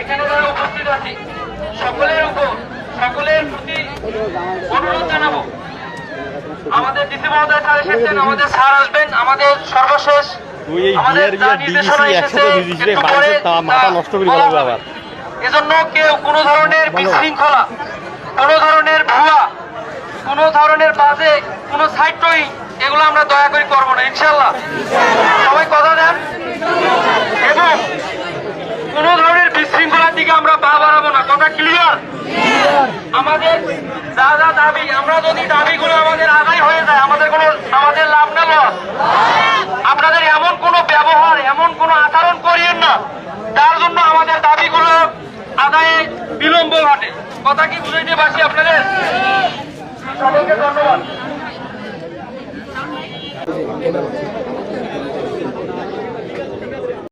এখানে যারা উপস্থিত আছি সকলের উপর সকলের প্রতি অনুরোধ জানাব আমাদের ডিসি মহোদয় স্যার এসেছেন আমাদের স্যার আসবেন আমাদের সর্বশেষ এজন্য কেউ কোনো ধরনের বিশৃঙ্খলা কোনো ধরনের বাজে, কোনো টয়িং এগুলো আমরা দয়া করে করব না, ইনশাল্লাহ। সবাই কথা দেন। এবং কোনো ধরনের বিশৃঙ্খলার দিকে আমরা পা বাড়াবো না। কথা ক্লিয়ার আমাদের যা যা দাবি, আমরা যদি দাবিগুলো আমাদের আদায় হয়ে যায়, আমাদের কোনো, আমাদের লাভ না লস। আপনাদের এমন কোনো ব্যবহার, এমন কোনো আচরণ করিয়েন না। তার জন্য আমাদের দাবিগুলো আদায়ে বিলম্ব ঘটে। কথা কি বুঝাইতে পারছি আপনাদের? সবাইকে ধন্যবাদ।